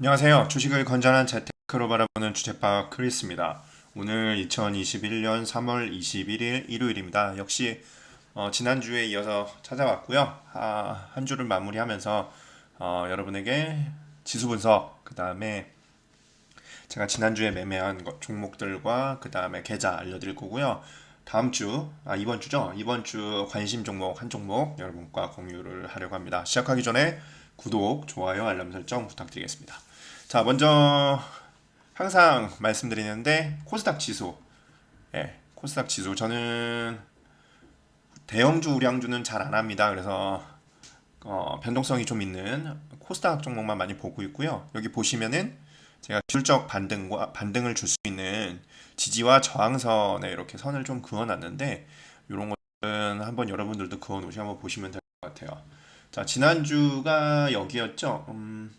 안녕하세요. 주식을 건전한 재테크로 바라보는 주택박 크리스입니다. 오늘 2021년 3월 21일 일요일입니다. 역시 어, 지난주에 이어서 찾아왔고요. 아, 한 주를 마무리하면서 어, 여러분에게 지수 분석, 그 다음에 제가 지난주에 매매한 것- 종목들과 그 다음에 계좌 알려드릴 거고요. 다음 주, 아, 이번 주죠? 이번 주 관심 종목 한 종목 여러분과 공유를 하려고 합니다. 시작하기 전에 구독, 좋아요, 알람 설정 부탁드리겠습니다. 자, 먼저 항상 말씀드리는데 코스닥 지수. 예, 코스닥 지수. 저는 대형주, 우량주는 잘 안 합니다. 그래서 어, 변동성이 좀 있는 코스닥 종목만 많이 보고 있고요. 여기 보시면은 제가 기술적 반등과 반등을 줄 수 있는 지지와 저항선에 이렇게 선을 좀 그어놨는데 이런 것은 한번 여러분들도 그어 놓으시 한번 보시면 될 것 같아요. 자, 지난주가 여기였죠. 음,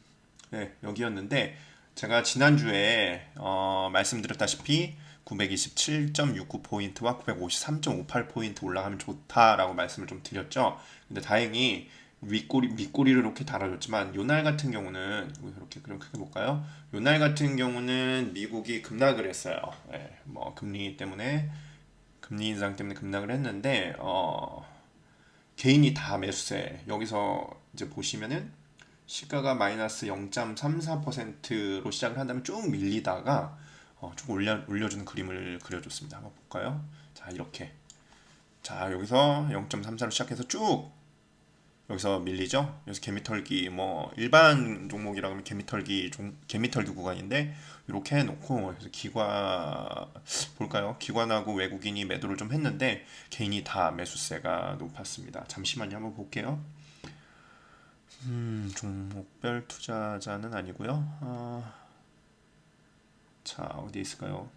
네, 여기였는데 제가 지난주에 어, 말씀드렸다시피 927.69포인트와 953.58포인트 올라가면 좋다라고 말씀을 좀 드렸죠. 근데 다행히 윗꼬리, 밑꼬리를 이렇게 달아줬지만 요날 같은 경우는 이렇게 그럼 크게 볼까요? 요날 같은 경우는 미국이 급락을 했어요. 예, 뭐 금리 때문에 금리 인상 때문에 급락을 했는데 어, 개인이 다 매수세. 여기서 이제 보시면은 시가가 마이너스 0.34%로 시작을 한 다음에 쭉 밀리다가 어, 쭉 올려, 올려주는 그림을 그려줬습니다. 한번 볼까요? 자, 이렇게. 자, 여기서 0.34로 시작해서 쭉 여기서 밀리죠? 여기서 개미털기 뭐 일반 종목이라고 하면 개미털기 종, 개미털기 구간인데 이렇게 해놓고 그래서 기관 볼까요? 기관하고 외국인이 매도를 좀 했는데 개인이 다 매수세가 높았습니다. 잠시만요, 한번 볼게요. 음, 종목별 투자자는 아니고요. 아, 자, 어디 있을까요?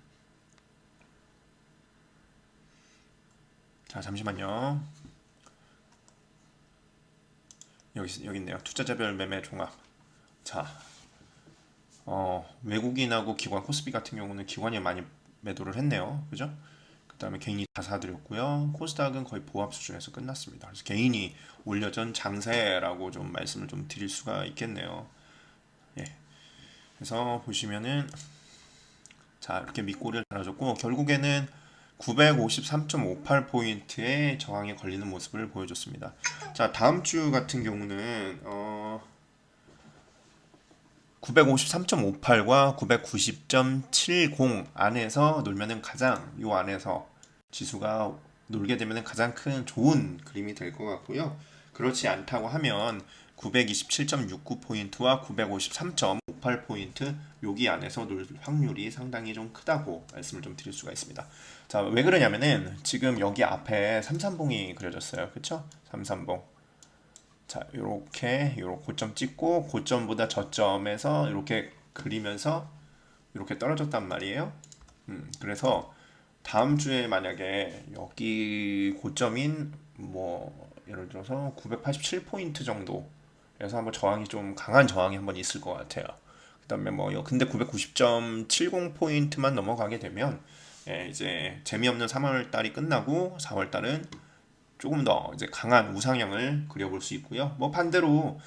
자, 잠시만요. 여기 여기 있네요. 투자자별 매매 종합. 자, 어, 외국인하고 기관 코스피 같은 경우는 기관이 많이 매도를 했네요. 그죠? 그다음에 개인이 다 사들였고요. 코스닥은 거의 보합 수준에서 끝났습니다. 그래서 개인이 올려전 장세라고 좀 말씀을 좀 드릴 수가 있겠네요. 예. 그래서 보시면은 자 이렇게 밑꼬리를 달아줬고 결국에는 953.58 포인트의 저항에 걸리는 모습을 보여줬습니다. 자 다음 주 같은 경우는 어 953.58과 990.70 안에서 놀면은 가장 요 안에서 지수가 놀게 되면은 가장 큰 좋은 그림이 될 것 같고요. 그렇지 않다고 하면 927.69포인트와 953.58포인트 여기 안에서 놀 확률이 상당히 좀 크다고 말씀을 좀 드릴 수가 있습니다. 자, 왜 그러냐면은 지금 여기 앞에 삼삼봉이 그려졌어요. 그쵸? 삼삼봉. 자, 요렇게 요런 고점 찍고 고점보다 저점에서 이렇게 그리면서 이렇게 떨어졌단 말이에요. 음, 그래서 다음 주에 만약에 여기 고점인 뭐 예를 들어서 987포인트 정도에서 한번 저항이 좀 강한 저항이 한번 있을 것 같아요. 그다음에 뭐 여- 근데 990.70 포인트만 넘어가게 되면 예, 이제 재미없는 3월 달이 끝나고 4월 달은 조금 더 이제 강한 우상향을 그려볼 수 있고요. 뭐 반대로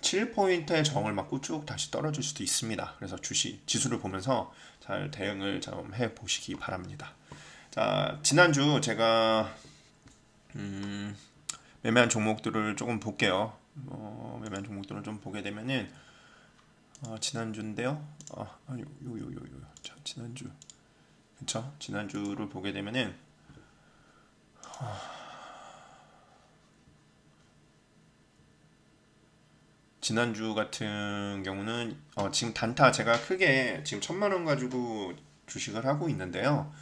990.7포인트의 저항을 맞고 쭉 다시 떨어질 수도 있습니다. 그래서 주식 지수를 보면서 잘 대응을 좀 해 보시기 바랍니다. 자, 지난주 제가 음, 매매한 종목들을 조금 볼게요. 어, 매매한 종목들을 좀 보게 되면은 어, 지난주인데요. 아, 아니 요 요 요 요. 자, 지난주. 그쵸? 지난주를 보게 되면은 지난주 같은 경우는 어, 지금 단타 제가 크게 지금 천만 원 가지고 주식을 하고 있는데요.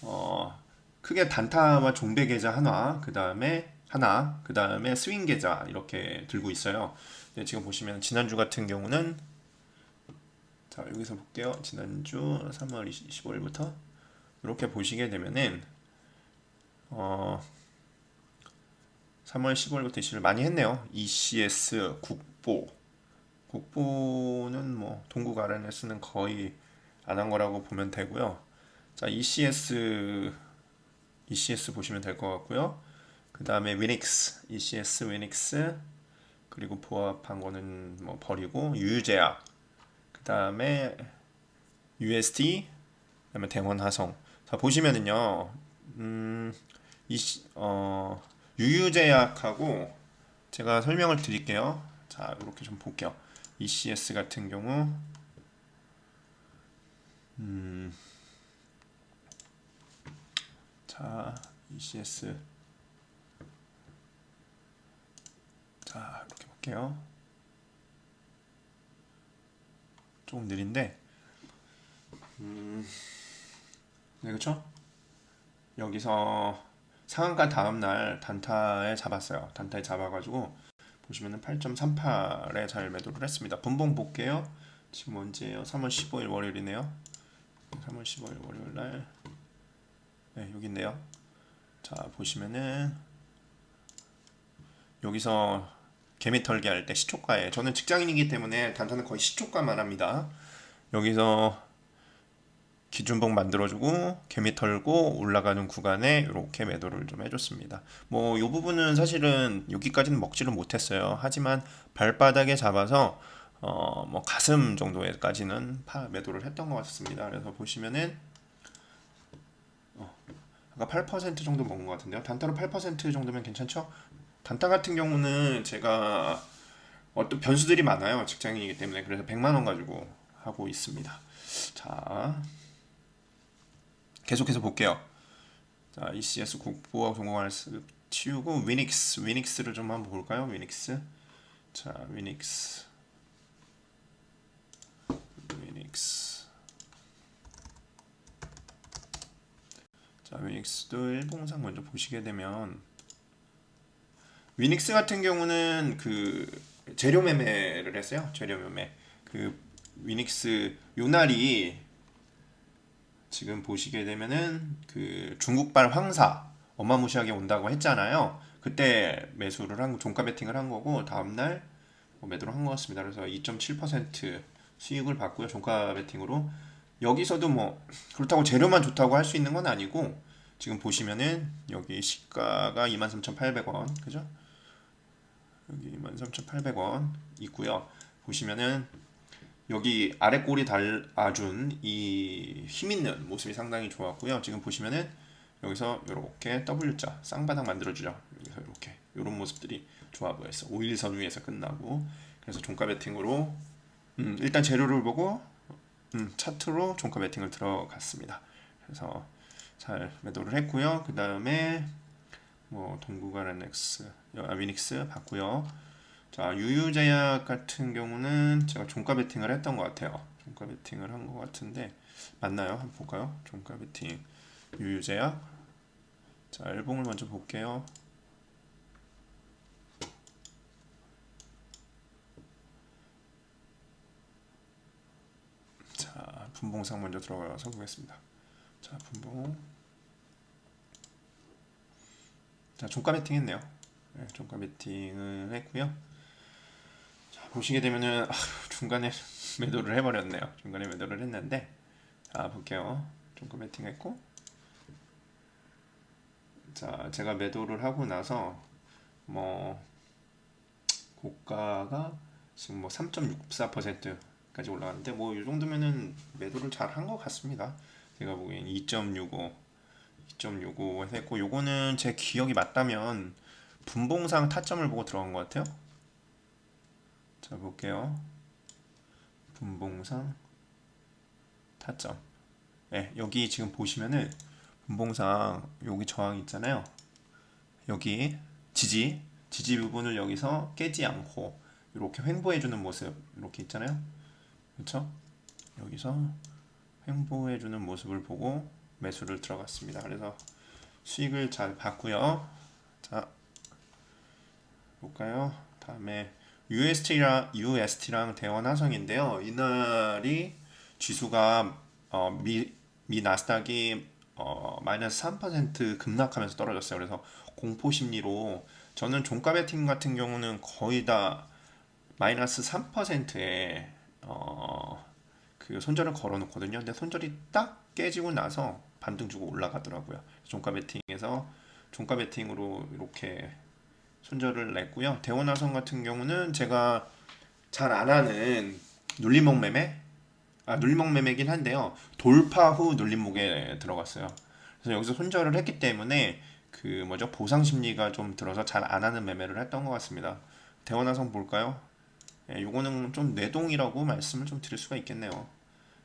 어, 크게 단타와 종배 계좌 하나, 그 다음에 하나, 그 다음에 스윙 계좌 이렇게 들고 있어요. 근데 지금 보시면 지난주 같은 경우는 자 여기서 볼게요. 지난주 3월 25일부터 이렇게 보시게 되면은 어 3월 15일부터 이슈를 많이 했네요. ECS, 국 보. 국보는 뭐 동국 RNS는 거의 안 한 거라고 보면 되고요. 자, ECS ECS 보시면 될 것 같고요. 그 다음에 위닉스, ECS, 위닉스, 그리고 부합한 거는 뭐 버리고 유유제약 그 다음에 UST 그다음에 대원 화성 자 보시면은요 음, 이, 시- 어, 유유제약하고 제가 설명을 드릴게요 자 이렇게 좀 볼게요. ECS 같은 경우 음, 자 ECS 자 이렇게 볼게요. 조금 느린데 네 그쵸? 여기서 상한가 다음날 단타에 잡았어요. 단타에 잡아가지고 보시면은 8.38에 잘 매도를 했습니다. 분봉 볼게요. 지금 언제예요? 3월 15일 월요일이네요. 3월 15일 월요일 날. 네 여기 있네요. 자 보시면은 여기서 개미 털기 할 때 시초가에 저는 직장인이기 때문에 단타는 거의 시초가만 합니다. 여기서 기준봉 만들어주고 개미 털고 올라가는 구간에 이렇게 매도를 좀 해줬습니다. 뭐 이 부분은 사실은 여기까지는 먹지를 못했어요. 하지만 발바닥에 잡아서 어 뭐 가슴 정도에까지는 파 매도를 했던 것 같습니다. 그래서 보시면은 어, 아까 8% 정도 먹은 것 같은데요. 단타로 8% 정도면 괜찮죠? 단타 같은 경우는 제가 어떤 변수들이 많아요. 직장인이기 때문에 그래서 100만 원 가지고 하고 있습니다. 자. 계속해서 볼게요. 자, ECS 국보와 전공을 쓱 치우고 위닉스, 위닉스를 좀 한번 볼까요? 위닉스. 자, 위닉스. 위닉스. 자, 위닉스도 일봉상 먼저 보시게 되면 위닉스 같은 경우는 그 재료 매매를 했어요. 재료 매매. 그 위닉스 요 날이 지금 보시게 되면은 그 중국발 황사 어마무시하게 온다고 했잖아요. 그때 매수를 한 종가 베팅을 한 거고 다음 날뭐 매도를 한 것 같습니다. 그래서 2.7% 수익을 받고요. 종가 베팅으로 여기서도 뭐 그렇다고 재료만 좋다고 할 수 있는 건 아니고 지금 보시면은 여기 시가가 23,800원 그죠? 여기 23,800원 있고요. 보시면은 여기 아래 꼬리 달아준 이 힘있는 모습이 상당히 좋았고요. 지금 보시면은 여기서 이렇게 W자 쌍바닥 만들어주죠. 여기서 이렇게 이런 모습들이 좋아 보였어. 5일선 위에서 끝나고 그래서 종가 베팅으로 음, 일단 재료를 보고 음, 차트로 종가 베팅을 들어갔습니다. 그래서 잘 매도를 했고요. 그 다음에 뭐 동구가 렌엑스, 아, 위닉스 봤고요. 자, 유유제약 같은 경우는 제가 종가 베팅을 했던 것 같아요. 종가 베팅을 한 것 같은데 맞나요? 한번 볼까요? 종가 베팅 유유제약. 자, 일봉을 먼저 볼게요. 자, 분봉상 먼저 들어가서 보겠습니다. 자, 분봉. 자, 종가 베팅 했네요. 네, 종가 베팅을 했고요. 보시게 되면은 아, 중간에 매도를 해버렸네요. 중간에 매도를 했는데 자 볼게요. 종가 베팅했고 자 제가 매도를 하고 나서 뭐 고가가 지금 뭐 3.64%까지 올라갔는데 뭐 이 정도면은 매도를 잘 한 것 같습니다. 제가 보기엔 2.65 2.65 했고 요거는 제 기억이 맞다면 분봉상 타점을 보고 들어간 것 같아요. 자 볼게요. 분봉상 타점. 네, 여기 지금 보시면은 분봉상 여기 저항 있잖아요. 여기 지지 지지 부분을 여기서 깨지 않고 이렇게 횡보해 주는 모습 이렇게 있잖아요. 그렇죠? 여기서 횡보해 주는 모습을 보고 매수를 들어갔습니다. 그래서 수익을 잘 봤고요. 자 볼까요? 다음에 UST랑 UST랑 대원 화성인데요. 이날이 지수가 어, 미, 미 나스닥이 어, 마이너스 3% 급락하면서 떨어졌어요. 그래서 공포 심리로 저는 종가 베팅 같은 경우는 거의 다 마이너스 3%에 어, 그 손절을 걸어 놓거든요. 근데 손절이 딱 깨지고 나서 반등 주고 올라가더라고요. 종가 베팅에서 종가 베팅으로 이렇게 손절을 냈고요. 대원화성 같은 경우는 제가 잘 안 하는 눌림목 매매 아 눌림목 매매긴 한데요. 돌파 후 눌림목에 들어갔어요. 그래서 여기서 손절을 했기 때문에 그 뭐죠 보상 심리가 좀 들어서 잘 안 하는 매매를 했던 것 같습니다. 대원화성 볼까요? 예, 요거는 좀 뇌동이라고 말씀을 좀 드릴 수가 있겠네요.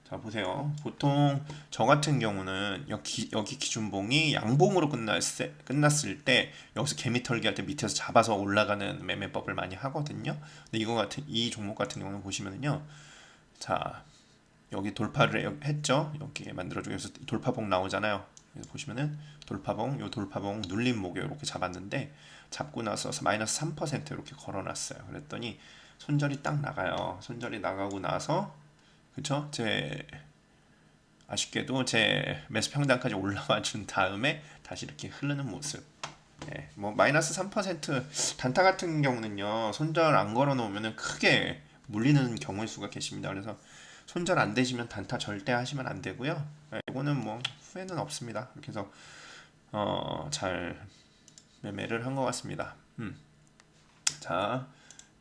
자 보세요. 보통 저 같은 경우는 여기 여기 기준봉이 양봉으로 끝났을, 끝났을 때 여기서 개미 털기 할 때 밑에서 잡아서 올라가는 매매법을 많이 하거든요. 근데 이거 같은 이 종목 같은 경우는 보시면은요. 자 여기 돌파를 했죠. 여기 만들어주고 여기서 돌파봉 나오잖아요. 보시면은 돌파봉 요 돌파봉 눌림 목에 이렇게 잡았는데 잡고 나서 마이너스 3% 이렇게 걸어놨어요. 그랬더니 손절이 딱 나가요. 손절이 나가고 나서 그쵸? 제 아쉽게도 제 매수 평단까지 올라와 준 다음에 다시 이렇게 흐르는 모습. 예, 뭐 마이너스 3% 단타 같은 경우는요 손절 안 걸어 놓으면은 크게 물리는 경우의 수가 계십니다. 그래서 손절 안 되시면 단타 절대 하시면 안 되고요. 예, 이거는 뭐 후회는 없습니다. 해서 어, 잘 매매를 한 것 같습니다. 음. 자,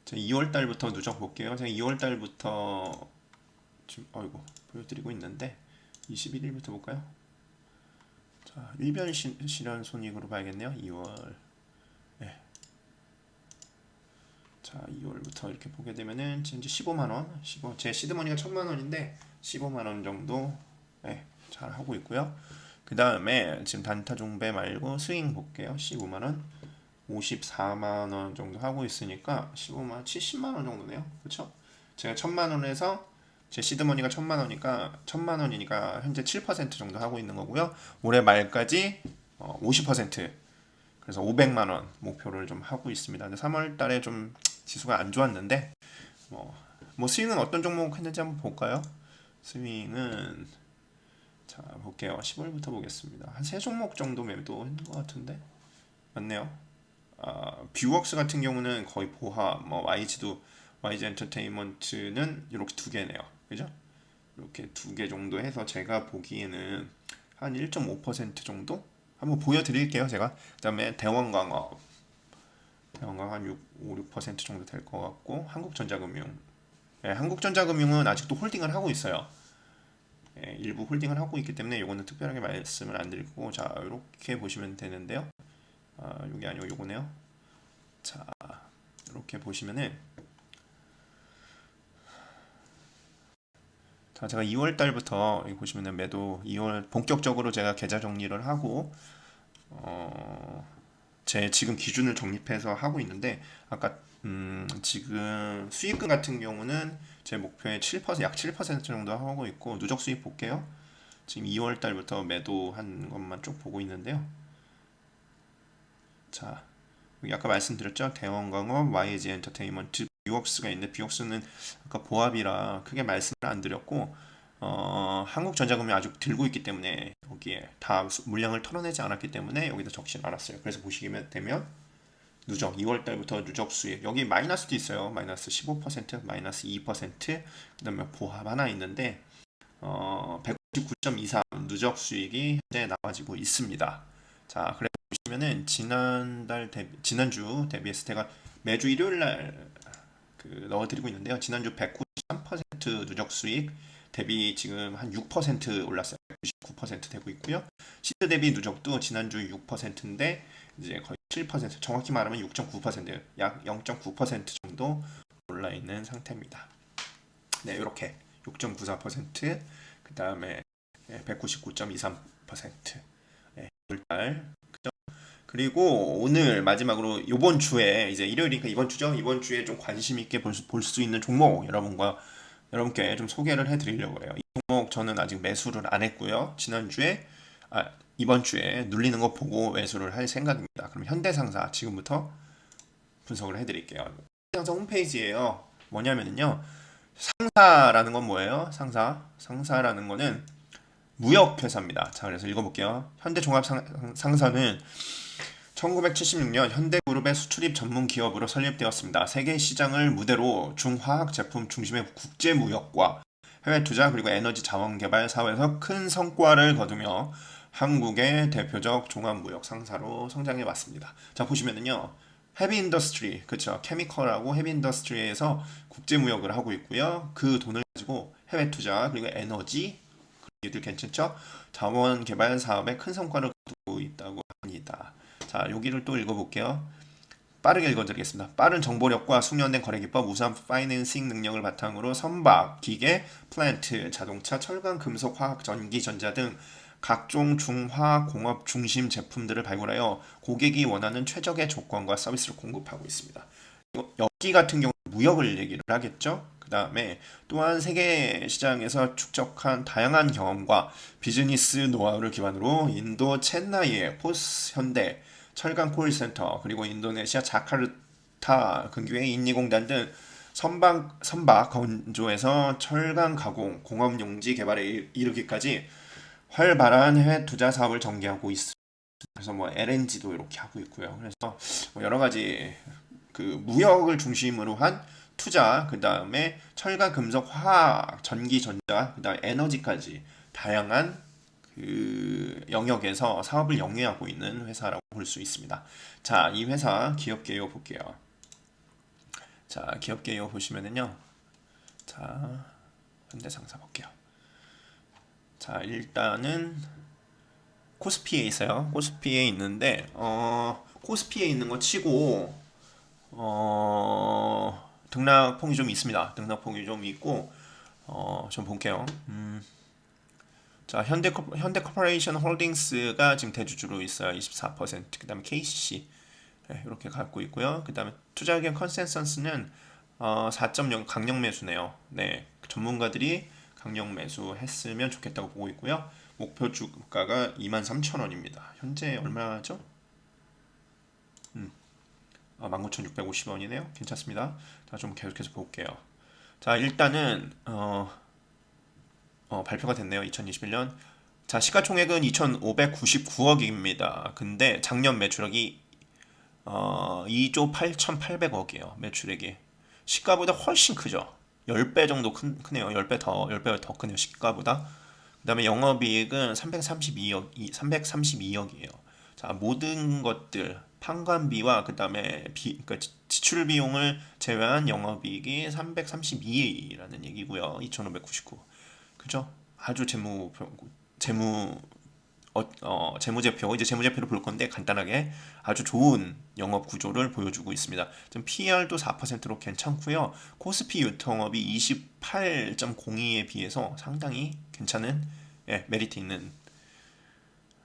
2월 달부터 누적 볼게요. 제가 2월 달부터 지금 어이구 보여드리고 있는데 21일부터 볼까요? 자 시, 실현 손익으로 봐야겠네요. 2월 네. 자 2월부터 이렇게 보게 되면은 이제 15만 원, 15, 제 시드머니가 1천만 원인데 15만 원 정도 네, 잘 하고 있고요. 그 다음에 지금 단타 종배 말고 스윙 볼게요. 15만 원, 54만 원 정도 하고 있으니까 15만 70만 원 정도네요. 그렇죠? 제가 1천만 원에서 제 시드머니가 천만 원이니까 천만 원이니까 현재 7% 정도 하고 있는 거고요. 올해 말까지 어, 50% 그래서 500만 원 목표를 좀 하고 있습니다. 근데 3월 달에 좀 지수가 안 좋았는데 뭐, 뭐 스윙은 어떤 종목 했는지 한번 볼까요? 스윙은 자 볼게요. 10월부터 보겠습니다. 한 세 종목 정도 매도 했는 것 같은데 맞네요. 아, 뷰웍스 같은 경우는 거의 보하, 뭐 YG도 YG 엔터테인먼트는 이렇게 두 개네요. 그죠? 이렇게 두 개 정도 해서 제가 보기에는 한 1.5% 정도 한번 보여드릴게요. 제가 그 다음에 대원광업 대원광업 한 6, 5, 6% 정도 될 것 같고 한국전자금융 네, 한국전자금융은 아직도 홀딩을 하고 있어요. 네, 일부 홀딩을 하고 있기 때문에 이거는 특별하게 말씀을 안 드리고 자 이렇게 보시면 되는데요. 아, 이게 아니고 요거네요. 자 이렇게 보시면은 자, 제가 2월 달부터 여기 보시면은 매도 2월 본격적으로 제가 계좌 정리를 하고 어, 제 지금 기준을 정립해서 하고 있는데 아까 음, 지금 수익금 같은 경우는 제 목표의 7%, 약 7% 정도 하고 있고 누적 수익 볼게요. 지금 2월 달부터 매도한 것만 쭉 보고 있는데요. 자, 아까 말씀드렸죠. 대원광업, YG 엔터테인먼트, 뷰웍스가 있는데 뷰웍스는 아까 보합이라 크게 말씀을 안 드렸고 어, 한국전자금이 아직 들고 있기 때문에 여기에 다 수- 물량을 털어내지 않았기 때문에 여기다 적진 않았어요. 그래서 보시면 되면 누적 2월 달부터 누적 수익 여기 마이너스도 있어요. 마이너스 15% 마이너스 2% 그다음에 보합 하나 있는데 어, 199.23 누적 수익이 현재 나와지고 있습니다. 자, 그래서 보시면은 지난달 대비, 지난주 대비해서 제가 매주 일요일 날 그 넣어드리고 있는데요. 지난주 193% 누적 수익 대비 지금 한 6% 올랐어요. 99% 되고 있고요. 시드 대비 누적도 지난주 6%인데 이제 거의 7% 정확히 말하면 6.9%예요. 약 0.9% 정도 올라 있는 상태입니다. 네, 이렇게 6.94%, 그 다음에 199.23%. 네, 6달 그죠? 그리고 오늘 마지막으로 이번 주에 이제 일요일이니까 이번 주죠. 이번 주에 좀 관심 있게 볼 수 있는 종목 여러분과 여러분께 좀 소개를 해드리려고 해요. 이 종목 저는 아직 매수를 안 했고요. 지난 주에 아, 이번 주에 눌리는 거 보고 매수를 할 생각입니다. 그럼 현대상사 지금부터 분석을 해드릴게요. 현대상사 홈페이지에요. 뭐냐면요. 상사라는 건 뭐예요? 상사. 상사라는 거는 무역회사입니다. 자, 그래서 읽어볼게요. 현대종합상사는 1976년 현대그룹의 수출입 전문 기업으로 설립되었습니다. 세계 시장을 무대로 중화학 제품 중심의 국제 무역과 해외 투자 그리고 에너지 자원 개발 사업에서 큰 성과를 거두며 한국의 대표적 종합 무역 상사로 성장해 왔습니다. 자 보시면은요 헤비 인더스트리, 그쵸. 케미컬하고 헤비 인더스트리에서 국제 무역을 하고 있고요. 그 돈을 가지고 해외 투자 그리고 에너지 이들 괜찮죠? 자원 개발 사업에 큰 성과를 거두고 있다고 합니다. 자, 여기를 또 읽어볼게요. 빠르게 읽어드리겠습니다. 빠른 정보력과 숙련된 거래 기법, 우수한 파이낸싱 능력을 바탕으로 선박, 기계, 플랜트, 자동차, 철강, 금속, 화학, 전기, 전자 등 각종 중화 공업 중심 제품들을 발굴하여 고객이 원하는 최적의 조건과 서비스를 공급하고 있습니다. 여기 같은 경우 무역을 얘기를 하겠죠. 그 다음에 또한 세계 시장에서 축적한 다양한 경험과 비즈니스 노하우를 기반으로 인도 첸나이의 포스 현대 철강 콜센터 그리고 인도네시아 자카르타 근교의 인니공단 등 선박 선박 건조에서 철강 가공 공업 용지 개발에 이- 이르기까지 활발한 해외 투자 사업을 전개하고 있습니다. 그래서 뭐 LNG도 이렇게 하고 있고요. 그래서 뭐 여러 가지 그 무역을 중심으로 한 투자, 그 다음에 철강, 금속, 화학, 전기, 전자, 그 다음 에너지까지 다양한 그 영역에서 사업을 영위하고 있는 회사라고 볼 수 있습니다. 자, 이 회사 기업 개요 볼게요. 자, 기업 개요 보시면은요. 자, 현대상사 볼게요. 자, 일단은 코스피에 있어요. 코스피에 있는데 어, 코스피에 있는 거 치고 어, 등락폭이 좀 있습니다. 등락폭이 좀 있고 어, 좀 볼게요. 음, 자, 현대 현대 코퍼레이션 홀딩스가 지금 대주주로 있어요. 24%. 그다음에 KCC 네, 이렇게 갖고 있고요. 그다음에 투자 의견 컨센서스는 어, 4.0 강력 매수네요. 네, 전문가들이 강력 매수했으면 좋겠다고 보고 있고요. 목표 주가가 23,000원입니다. 현재 얼마죠? 아, 19,650원이네요. 괜찮습니다. 자, 좀 계속해서 볼게요. 자, 일단은 어, 어, 발표가 됐네요. 2021년. 자, 시가총액은 2,599억입니다. 근데 작년 매출액이 어, 2조 8,800억이에요. 매출액이. 시가보다 훨씬 크죠. 10배 정도 큰, 크네요. 10배 더, 10배 더 크네요. 시가보다. 그 다음에 영업이익은 332억, 332억이에요. 자, 모든 것들 판관비와 그 다음에 비, 그러니까 지- 지출 비용을 제외한 영업이익이 332라는 얘기고요. 2,599. 그죠? 아주 재무 재무 어, 어, 재무제표 이제 재무제표를 볼 건데 간단하게 아주 좋은 영업 구조를 보여주고 있습니다. 지금 PER도 4%로 괜찮고요. 코스피 유통업이 28.02에 비해서 상당히 괜찮은 예, 메리트 있는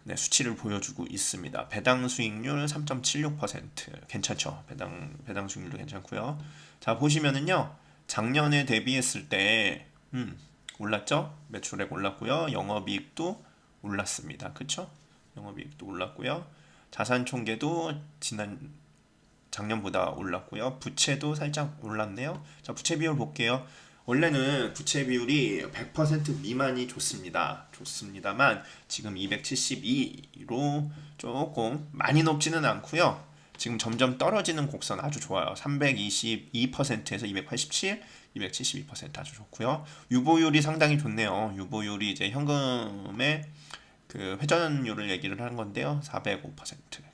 네, 수치를 보여주고 있습니다. 배당 수익률 3.76% 괜찮죠? 배당 배당 수익률도 괜찮고요. 자 보시면은요 작년에 대비했을 때 음, 올랐죠? 매출액 올랐고요. 영업이익도 올랐습니다. 그쵸? 영업이익도 올랐고요. 자산 총계도 지난 작년보다 올랐고요. 부채도 살짝 올랐네요. 자, 부채 비율 볼게요. 원래는 부채 비율이 100% 미만이 좋습니다. 좋습니다만 지금 272로 조금 많이 높지는 않고요. 지금 점점 떨어지는 곡선 아주 좋아요. 322%에서 287, 272% 아주 좋고요. 유보율이 상당히 좋네요. 유보율이 이제 현금의 그 회전율을 얘기를 하는 건데요. 405%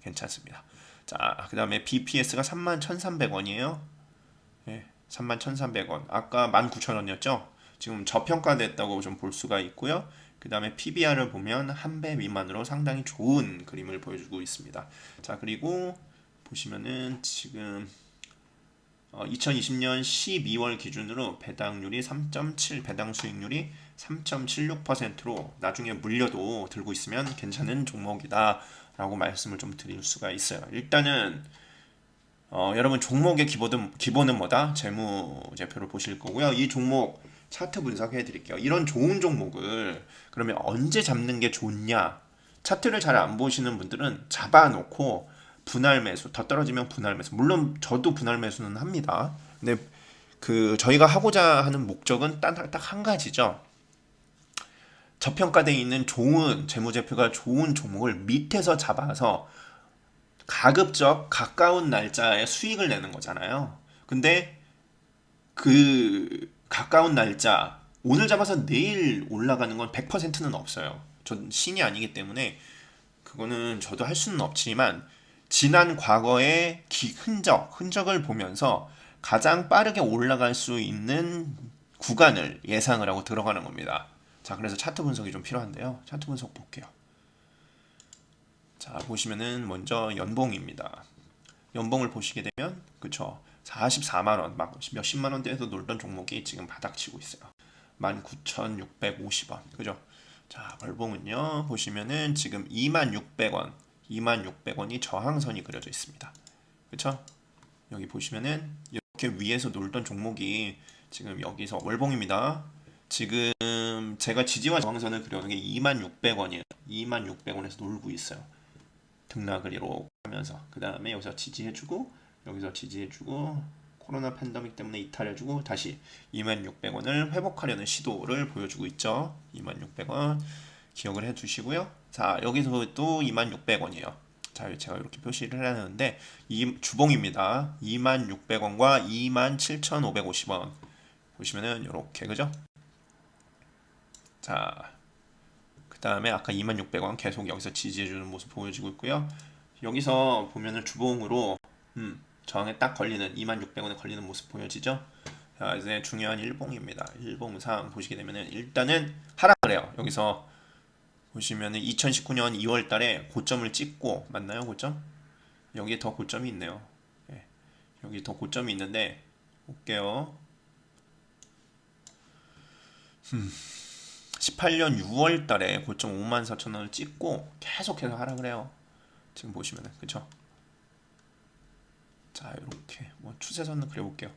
괜찮습니다. 자, 그다음에 BPS가 31,300원이에요. 예, 31,300원. 아까 19,000원이었죠? 지금 저평가됐다고 좀 볼 수가 있고요. 그 다음에 PBR을 보면 한 배 미만으로 상당히 좋은 그림을 보여주고 있습니다. 자, 그리고 보시면은 지금 어, 2020년 12월 기준으로 배당률이 3.7, 배당 수익률이 3.76%로 나중에 물려도 들고 있으면 괜찮은 종목이다라고 말씀을 좀 드릴 수가 있어요. 일단은 어, 여러분 종목의 기본은 기본은 뭐다? 재무제표를 보실 거고요. 이 종목 차트 분석해 드릴게요. 이런 좋은 종목을 그러면 언제 잡는 게 좋냐? 차트를 잘 안 보시는 분들은 잡아놓고 분할 매수 더 떨어지면 분할 매수 물론 저도 분할 매수는 합니다. 근데 그 저희가 하고자 하는 목적은 딱한 가지죠. 저평가돼 있는 좋은 재무제표가 좋은 종목을 밑에서 잡아서 가급적 가까운 날짜에 수익을 내는 거잖아요. 근데 그 가까운 날짜 오늘 잡아서 내일 올라가는 건 100%는 없어요. 전 신이 아니기 때문에 그거는 저도 할 수는 없지만 지난 과거의 기, 흔적, 흔적을 보면서 가장 빠르게 올라갈 수 있는 구간을 예상을 하고 들어가는 겁니다. 자, 그래서 차트 분석이 좀 필요한데요. 차트 분석 볼게요. 자, 보시면은 먼저 연봉입니다. 연봉을 보시게 되면 그쵸 44만 원, 막 몇십만 원대에서 놀던 종목이 지금 바닥치고 있어요. 19,650원. 그죠? 자, 월봉은요. 보시면은 지금 26,600원. 26,600원이 저항선이 그려져 있습니다. 그쵸? 여기 보시면은 이렇게 위에서 놀던 종목이 지금 여기서 월봉입니다. 지금 제가 지지와 저항선을 그려놓은 게 26,600원이에요. 26,600원에서 놀고 있어요. 등락을 이렇게 하면서 그 다음에 여기서 지지해주고 여기서 지지해주고 코로나 팬데믹 때문에 이탈해주고 다시 26,600원을 회복하려는 시도를 보여주고 있죠. 26,600원 기억을 해 주시고요. 자 여기서 또 26,600원이에요. 자 제가 이렇게 표시를 해놨는데 이 주봉입니다. 26,600원과 27,550원 보시면은 이렇게 그죠? 자 그 다음에 아까 2600원 계속 여기서 지지해주는 모습 보여지고 있고요. 여기서 보면은 주봉으로 음, 저항에 딱 걸리는 2600원에 걸리는 모습 보여지죠? 자 이제 중요한 일봉입니다. 일봉상 보시게 되면은 일단은 하락을 해요. 여기서 보시면은 2019년 2월 달에 고점을 찍고 맞나요 고점? 여기에 더 고점이 있네요. 예, 여기 더 고점이 있는데 볼게요. 18년 6월 달에 고점 5만 4천 원을 찍고 계속해서 하락을 해요. 지금 보시면은 그쵸? 자 이렇게 뭐 추세선을 그려볼게요.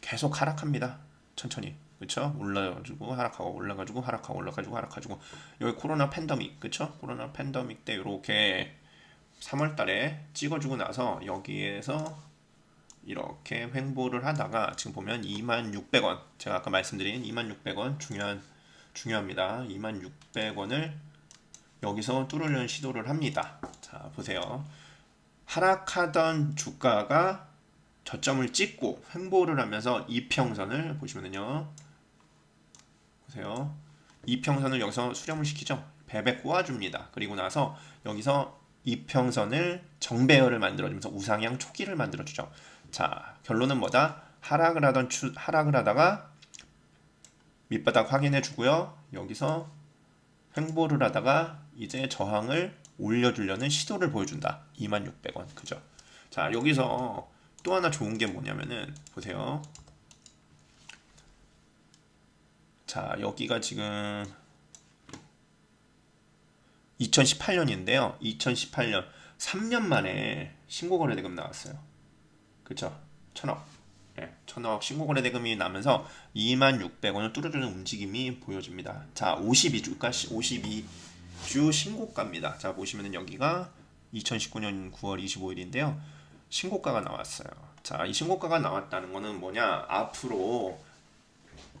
계속 하락합니다. 천천히 그쵸? 올라가지고 하락하고 올라가지고 하락하고 올라가지고 하락하고 여기 코로나 팬데믹 그쵸? 코로나 팬데믹 때 이렇게 3월 달에 찍어주고 나서 여기에서 이렇게 횡보를 하다가 지금 보면 26,600원 제가 아까 말씀드린 26,600원 중요한 중요합니다. 26,600원을 여기서 뚫으려는 시도를 합니다. 자, 보세요. 하락하던 주가가 저점을 찍고 횡보를 하면서 이평선을 보시면은요. 보세요. 이평선을 여기서 수렴을 시키죠. 배 꼬아줍니다. 그리고 나서 여기서 이평선을 정배열을 만들어주면서 우상향 초기를 만들어주죠. 자, 결론은 뭐다? 하락을 하던 추, 하락을 하다가 밑바닥 확인해 주고요. 여기서 횡보를 하다가 이제 저항을 올려주려는 시도를 보여준다. 26,600원. 그죠? 자, 여기서 또 하나 좋은 게 뭐냐면은 보세요. 자, 여기가 지금 2018년인데요. 2018년 3년 만에 신고거래 대금 나왔어요. 그쵸? 천억. 예, 천억 신고거래 대금이 나면서 26,600원을 뚫어주는 움직임이 보여집니다. 자, 52주가 52주 신고가입니다. 자, 보시면은 여기가 2019년 9월 25일인데요. 신고가가 나왔어요. 자, 이 신고가가 나왔다는 거는 뭐냐? 앞으로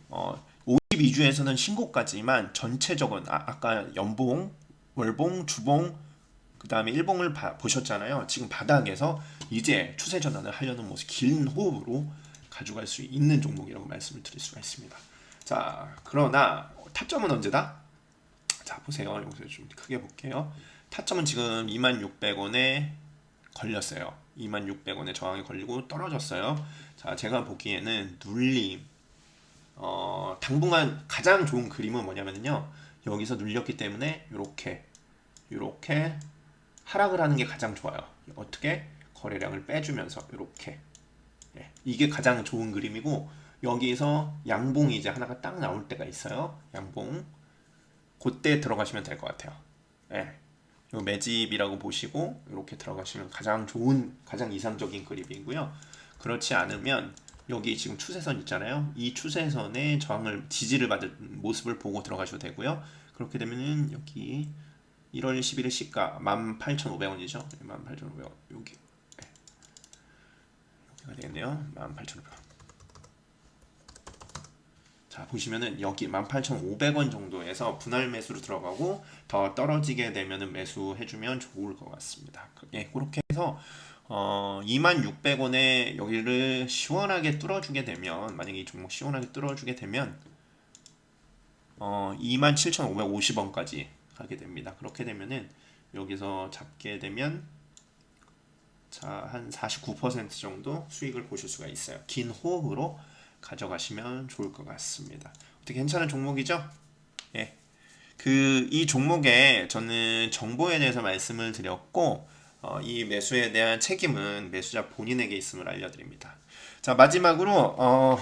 어, 52주에서는 신고가지만 전체적인 아, 아까 연봉, 월봉, 주봉 그 다음에 일봉을 봐- 보셨잖아요. 지금 바닥에서 이제 추세 전환을 하려는 모습 긴 호흡으로 가져갈 수 있는 종목이라고 말씀을 드릴 수가 있습니다. 자, 그러나 타점은 언제다? 자, 보세요. 여기서 좀 크게 볼게요. 타점은 지금 26,600원에 걸렸어요. 26,600원에 저항이 걸리고 떨어졌어요. 자, 제가 보기에는 눌림. 어, 당분간 가장 좋은 그림은 뭐냐면요. 여기서 눌렸기 때문에 이렇게 이렇게 하락을 하는 게 가장 좋아요. 어떻게 거래량을 빼주면서 이렇게 예, 이게 가장 좋은 그림이고 여기서 양봉이 이제 하나가 딱 나올 때가 있어요. 양봉 그때 들어가시면 될 것 같아요. 예. 요 매집이라고 보시고 이렇게 들어가시면 가장 좋은 가장 이상적인 그림이고요. 그렇지 않으면 여기 지금 추세선 있잖아요. 이 추세선의 저항을 지지를 받은 모습을 보고 들어가셔도 되고요. 그렇게 되면은 여기 1월 11일 시가 18,500원이죠. 18,500원 여기 네. 여기가 되겠네요. 18,500원. 자 보시면은 여기 18,500원 정도에서 분할 매수로 들어가고 더 떨어지게 되면은 매수해주면 좋을 것 같습니다. 예, 그렇게 해서 어, 26,600원에 여기를 시원하게 뚫어주게 되면 만약에 이 종목 시원하게 뚫어주게 되면 어, 27,550원까지 가게 됩니다. 그렇게 되면은 여기서 잡게 되면 자, 한 49% 정도 수익을 보실 수가 있어요. 긴 호흡으로 가져가시면 좋을 것 같습니다. 어떻게 괜찮은 종목이죠? 예. 그 이 종목에 저는 정보에 대해서 말씀을 드렸고 어, 이 매수에 대한 책임은 매수자 본인에게 있음을 알려드립니다. 자 마지막으로 어,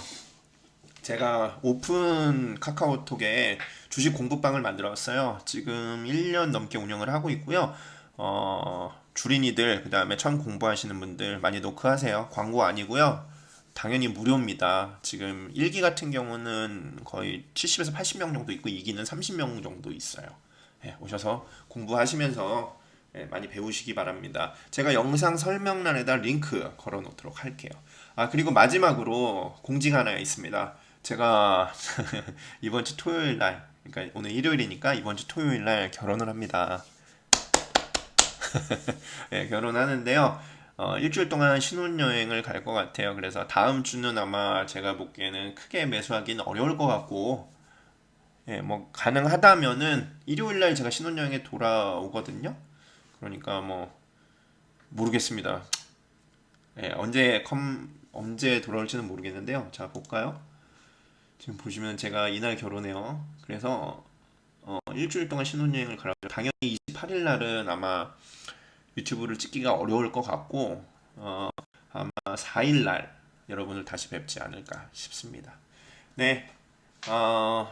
제가 오픈 카카오톡에 주식 공부방을 만들었어요. 지금 1년 넘게 운영을 하고 있고요. 어, 주린이들 그 다음에 처음 공부하시는 분들 많이 노크하세요. 광고 아니고요. 당연히 무료입니다. 지금 1기 같은 경우는 거의 70에서 80명 정도 있고 2기는 30명 정도 있어요. 예, 오셔서 공부하시면서 예, 많이 배우시기 바랍니다. 제가 영상 설명란에다 링크 걸어 놓도록 할게요. 아, 그리고 마지막으로 공지가 하나 있습니다. 제가 이번 주 토요일 날, 그러니까 오늘 일요일이니까 이번 주 토요일 날 결혼을 합니다. 예, 결혼하는데요. 어, 일주일 동안 신혼여행을 갈 것 같아요. 그래서 다음 주는 아마 제가 보기에는 크게 매수하기는 어려울 것 같고, 예, 뭐, 가능하다면은 일요일 날 제가 신혼여행에 돌아오거든요. 그러니까 뭐, 모르겠습니다. 예, 언제 컴, 언제 돌아올지는 모르겠는데요. 자, 볼까요? 지금 보시면 제가 이날 결혼해요. 그래서, 어, 일주일 동안 신혼여행을 가라고. 당연히 28일 날은 아마 유튜브를 찍기가 어려울 것 같고 어, 아마 4일 날 여러분을 다시 뵙지 않을까 싶습니다. 네, 어,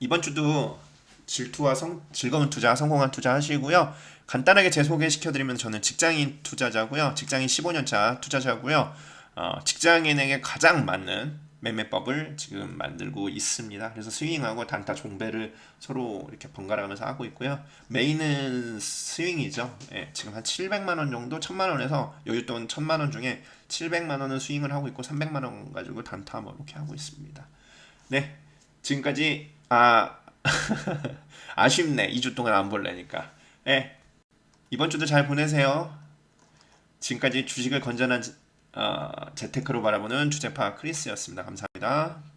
이번 주도 질투와 성, 즐거운 투자, 성공한 투자 하시고요. 간단하게 제 소개시켜드리면 저는 직장인 투자자고요. 직장인 15년차 투자자고요. 어, 직장인에게 가장 맞는 매매법을 지금 만들고 있습니다. 그래서 스윙하고 단타 종배를 서로 이렇게 번갈아가면서 하고 있고요. 메인은 스윙이죠. 예, 지금 한 700만 원 정도, 1000만 원에서 여윳돈 1000만 원 중에 700만 원은 스윙을 하고 있고 300만 원 가지고 단타 뭐 이렇게 하고 있습니다. 네, 지금까지 아 아쉽네. 2주 동안 안 볼래니까. 예, 이번 주도 잘 보내세요. 지금까지 주식을 건전한 어, 재테크로 바라보는 주제파 크리스였습니다. 감사합니다.